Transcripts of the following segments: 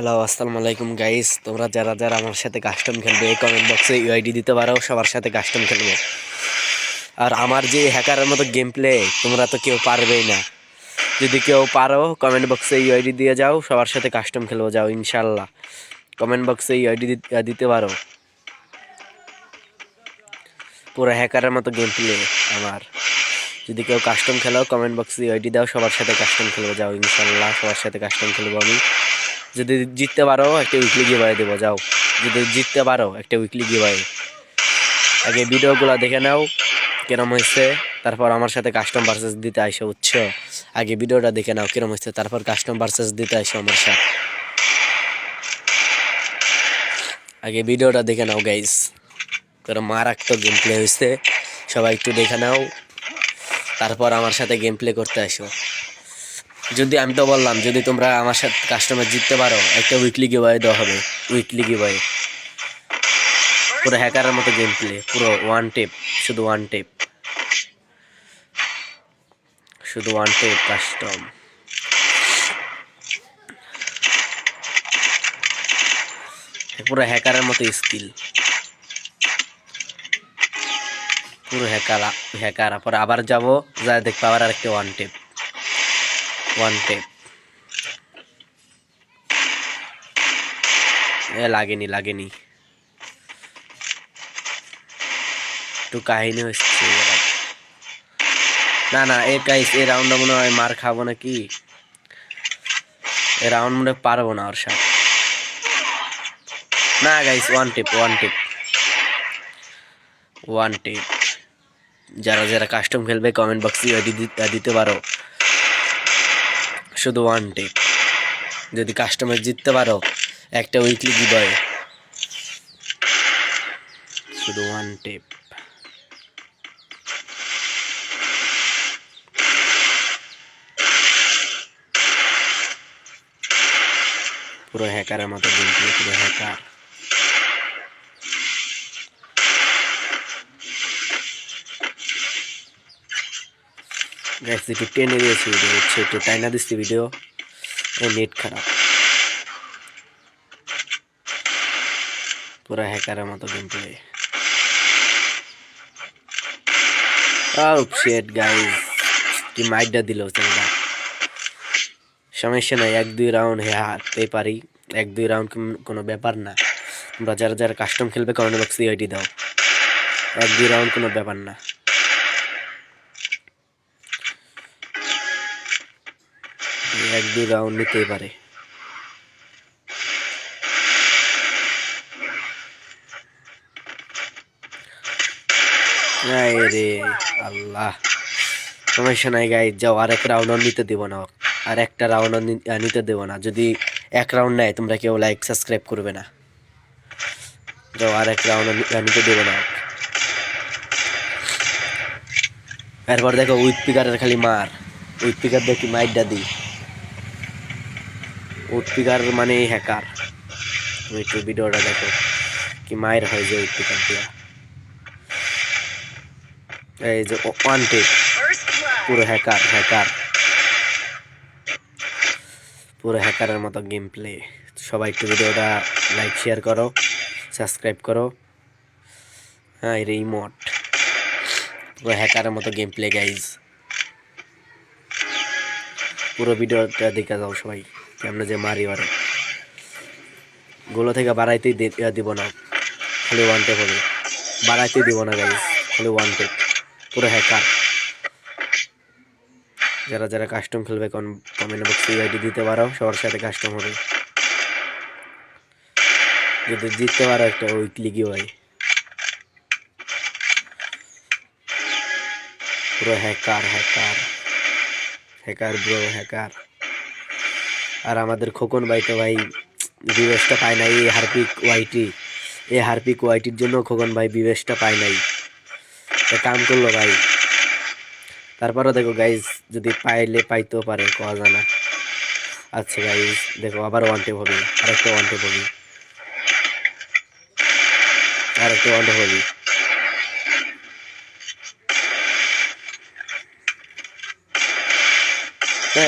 Hello আসসালামু আলাইকুম guys তোমরা যারা যারা আমার সাথে কাস্টম খেলবে কমেন্ট বক্সে ইউআইডি দিতে পারো, সবার সাথে কাস্টম খেলব। আর আমার যে হ্যাকারের মতো গেম প্লে তোমরা তো কেউ পারবেই না। যদি কেউ পারো কমেন্ট বক্সে ইউআইডি দিয়ে যাও, সবার সাথে কাস্টম খেলব, যাও ইনশাল্লাহ কমেন্ট বক্সে ইউআইডি দিতে পারো। পুরো হ্যাকারের মতো গেম প্লে আমার। যদি কেউ কাস্টম খেলো কমেন্ট বক্সে ইউআইডি দাও, সবার সাথে কাস্টম খেলব, যাও ইনশাল্লাহ সবার সাথে কাস্টম খেলব আমি। যদি জিততে পারো, একটা উইকলি গিভাই দেবো, যাও। যদি জিততে পারো, একটা উইকলি গিভাই আগে ভিডিওগুলো দেখে নাও, কিরম হয়েছে, তারপর আমার সাথে কাস্টম ভার্সেস দিতে আসো উচ্চ আগে ভিডিওটা দেখে নাও, কিরম হয়েছে, তারপর কাস্টম ভার্সেস দিতে আসো আমার সাথে। আগে ভিডিওটা দেখে নাও গাইস তোর মারাত্মক গেম প্লে হয়েছে। সবাই একটু দেখে নাও। তারপর আমার সাথে গেম প্লে করতে আসো যদি আমি তো বললাম, যদি তোমরা আমার সাথে কাস্টমার জিততে পারো, একটা উইকলি গিভাই দেওয়া হবে। উইকলি গিভাই পুরো হ্যাকারের মতো গেম প্লে পুরো ওয়ান টেপ শুধু ওয়ান টেপ শুধু ওয়ান টেপ কাস্টম পুরো হ্যাকারের মতো স্কিল পুরো হ্যাকার হ্যাকার পরে আবার যাব, যা দেখতে আবার আরেকটা ওয়ান টেপ ওয়ান টেপ এ, লাগেনি লাগেনি। একটু কাহিনী হচ্ছে। না না, এ গাইস এই রাউন্ডটা মনে হয় মার খাব নাকি? এ রাউন্ড মনে পারব না ওর সাথে। না guys one tap one tap one tap যারা যারা কাস্টম খেলবে কমেন্ট বক্সে দিতে পারো। শুধু ওয়ান টেপ যদি কাস্টমার জিততে পারো, একটা উইকলি গিভওয়ে শুধু ওয়ান টেপ পুরো হ্যাকারের মতো গেম পুরো হ্যাকার গাইস একটু টেনে দিয়েছি ভিডিও হচ্ছে একটু টাইনা দিচ্ছি ভিডিও নেট খারাপ। পুরো হ্যাকারের মতো গেম প্লে কি মাইডটা দিল চ্যানেলটা সমস্যা নাই, এক, দুই রাউন্ড হ্যাঁ হারতে পারি। এক, দুই রাউন্ড কোনো ব্যাপার না। তোমরা যারা যারা কাস্টম খেলবে কমেন্ট বক্সে আইডি দাও। এক, দুই রাউন্ড কোনো ব্যাপার না। এক, দুই রাউন্ড নিতেই পারে। রে আল্লাহ। সমস্যা নাই গাই যাও, আর এক রাউন্ড নিতে দেবো না। আর একটা রাউন্ড নিতে দেবো না। যদি এক রাউন্ড নেয়, তোমরা কেউ লাইক সাবস্ক্রাইব করবে না। যাও, আর এক রাউন্ড নিতে দেবো না। এরপর দেখো, উইথ পিকারের খালি মার। উইথ পিকার দেখি মাইটটা দিই। উইথ পিকার মানে হ্যাকার তুমি একটু ভিডিওটা দেখো, কি মায়ের হয় যে উইথ দিয়া। এই যে ওয়ান টেক পুরো হ্যাকার হ্যাকার পুরো হ্যাকারের মতো গেম প্লে সবাই একটু ভিডিওটা লাইক শেয়ার করো সাবস্ক্রাইব করো। হ্যাঁ রিমোট পুরো হ্যাকারের মতো গেম প্লে গাইজ পুরো ভিডিওটা দেখে যাও সবাই। কেমন যে মারি ওরে। গুলো থেকে বাড়াইতেই দিব না। খালি ওয়ান টেপ হবে। বাড়াইতেই দিব না গাইজ খালি ওয়ান টেপ পুরো হ্যাকার যারা যারা কাস্টম খেলবে কমেন্ট বক্সে আইডি দিতে পারো। সবার সাথে কাস্টম হবে। যদি জিততে পারো একটা উইকলি কি হয় পুরো hacker hacker hacker bro hacker আর আমাদের খোকন ভাই তো ভাই বিবেশটা পায় নাই এই হারপিক ওয়াইটি এই হারপিক ওয়াইটির জন্য খোকন ভাই বিবেশটা পায় নাই। কাম করল ভাই। তারপরও দেখো গাইজ যদি পাইলে পাইতেও পারে, কোয়া জানা। আচ্ছা গাইজ দেখো আবার ওয়ান টেপ হবে, আরেকটা ওয়ান টেপ হবে। আরেকটা ওয়ান টেপ হবে।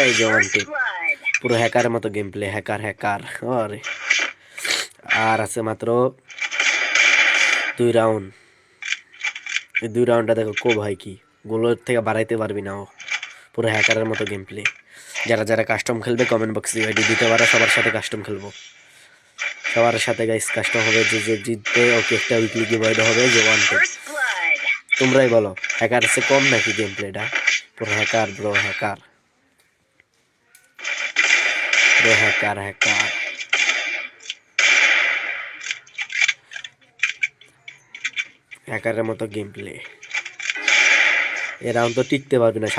এই যে ওয়ান টেপ পুরো হ্যাকারের মতো গেম প্লে হ্যাকার হ্যাকার আরে আর আছে মাত্র দুই রাউন্ড এই দুই রাউন্ডটা দেখো কো ভাই কি গোলের থেকে বাড়াইতে পারবি না ও। পুরো হ্যাকারের মতো গেম প্লে যারা যারা কাস্টম খেলবে কমেন্ট বক্সে আইডি দিতে পারো, সবার সাথে কাস্টম খেলব। সবার সাথে গাইস কাস্টম হবে, যে যে জিতবে ওকে একটা উইকলি গিভওয়ে হবে, যে ওয়ান তোমরাই বলো, হ্যাকার সে কম নাকি গেম প্লেটা পুরো hacker bro hacker. Bro hacker hacker হ্যাকারের মতো গেম প্লে এ রাউন্ড তো টিকতে পারবি না